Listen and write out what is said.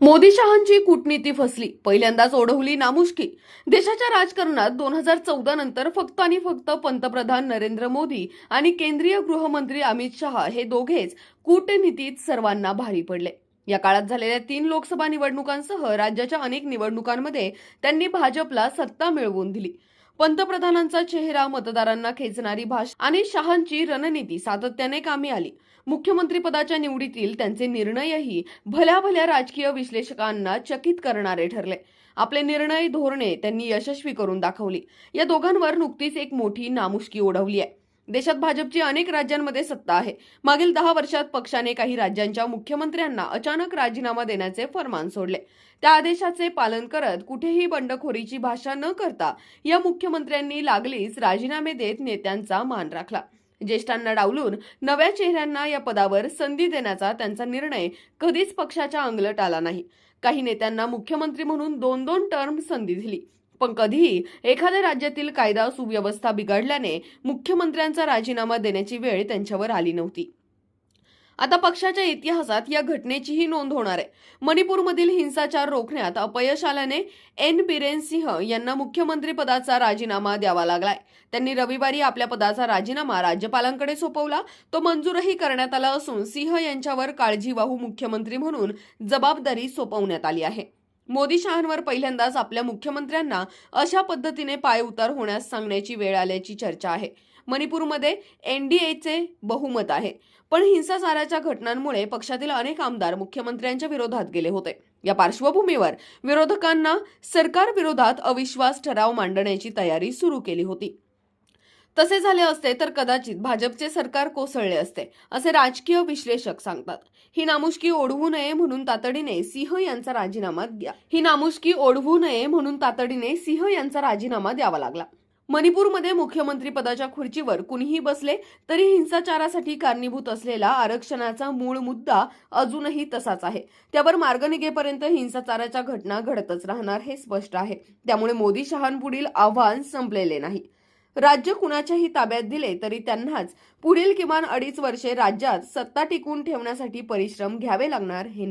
मोदी शहांची कूटनीती फसली. पहिल्यांदाच ओढवली नामुष्की. देशाच्या राजकारणात दोन हजार चौदा नंतर फक्त आणि फक्त पंतप्रधान नरेंद्र मोदी आणि केंद्रीय गृहमंत्री अमित शहा हे दोघेच कूटनीतीत सर्वांना भारी पडले. या काळात झालेल्या तीन लोकसभा निवडणुकांसह राज्याच्या अनेक निवडणुकांमध्ये त्यांनी भाजपला सत्ता मिळवून दिली. पंतप्रधानांचा चेहरा मतदारांना खेचणारी भाषा आणि शहांची रणनीती सातत्याने कामी आली. मुख्यमंत्री पदाच्या निवडीतील त्यांचे निर्णयही भल्या भल्या राजकीय विश्लेषकांना चकित करणारे ठरले. आपले निर्णय धोरणे त्यांनी यशस्वी करून दाखवली. या दोघांवर नुकतीच एक मोठी नामुष्की ओढवली आहे. देशात भाजपची अनेक राज्यांमध्ये सत्ता आहे. मागील दहा वर्षात पक्षाने काही राज्यांच्या मुख्यमंत्र्यांना अचानक राजीनामा देण्याचे फरमान सोडले. त्या आदेशाचे पालन करत कुठेही बंडखोरीची भाषा न करता या मुख्यमंत्र्यांनी लागलीच राजीनामे देत नेत्यांचा मान राखला. ज्येष्ठांना डावलून नव्या चेहऱ्यांना या पदावर संधी देण्याचा त्यांचा निर्णय कधीच पक्षाच्या अंगलट आला नाही. काही नेत्यांना मुख्यमंत्री म्हणून दोन दोन टर्म संधी दिली. पण कधीही एखाद्या राज्यातील कायदा सुव्यवस्था बिघडल्याने मुख्यमंत्र्यांचा राजीनामा देण्याची वेळ त्यांच्यावर आली नव्हती. आता पक्षाच्या इतिहासात या घटनेचीही नोंद होणार आहे. मणिपूरमधील हिंसाचार रोखण्यात अपयश आल्याने एन. बिरेन सिंह यांना मुख्यमंत्री पदाचा राजीनामा द्यावा लागलाय. त्यांनी रविवारी आपल्या पदाचा राजीनामा राज्यपालांकडे सोपवला. तो मंजूरही करण्यात आला असून सिंह यांच्यावर काळजीवाहू मुख्यमंत्री म्हणून जबाबदारी सोपवण्यात आली आहे. मोदी शहांवर पहिल्यांदाच आपल्या मुख्यमंत्र्यांना अशा पद्धतीने पायउतार होण्यास सांगण्याची वेळ आल्याची चर्चा आहे. मणिपूरमध्ये एनडीएचे बहुमत आहे. पण हिंसाचाराच्या घटनांमुळे पक्षातील अनेक आमदार मुख्यमंत्र्यांच्या विरोधात गेले होते. या पार्श्वभूमीवर विरोधकांना सरकार विरोधात अविश्वास ठराव मांडण्याची तयारी सुरू केली होती. तसे झाले असते तर कदाचित भाजपचे सरकार कोसळले असते असे राजकीय विश्लेषक सांगतात. ही नामुष्की ओढवू नये म्हणून तातडीने सिंह यांचा राजीनामा द्या. ही नामुष्की ओढवू नये म्हणून तातडीने सिंह यांचा राजीनामा द्यावा लागला. मणिपूरमध्ये मुख्यमंत्री पदाच्या खुर्चीवर कुणीही बसले तरी हिंसाचारासाठी कारणीभूत असलेला आरक्षणाचा मूळ मुद्दा अजूनही तसाच आहे. त्यावर मार्ग निघेपर्यंत हिंसाचाराच्या घटना घडतच राहणार हे स्पष्ट आहे. त्यामुळे मोदी शहांपुढील आव्हान संपलेले नाही. राज्य कुणाच्याही ताब्यात दिले तरी त्यांनाच पुढील किमान अडीच वर्षे राज्यात सत्ता टिकवून ठेवण्यासाठी परिश्रम घ्यावे लागणार हे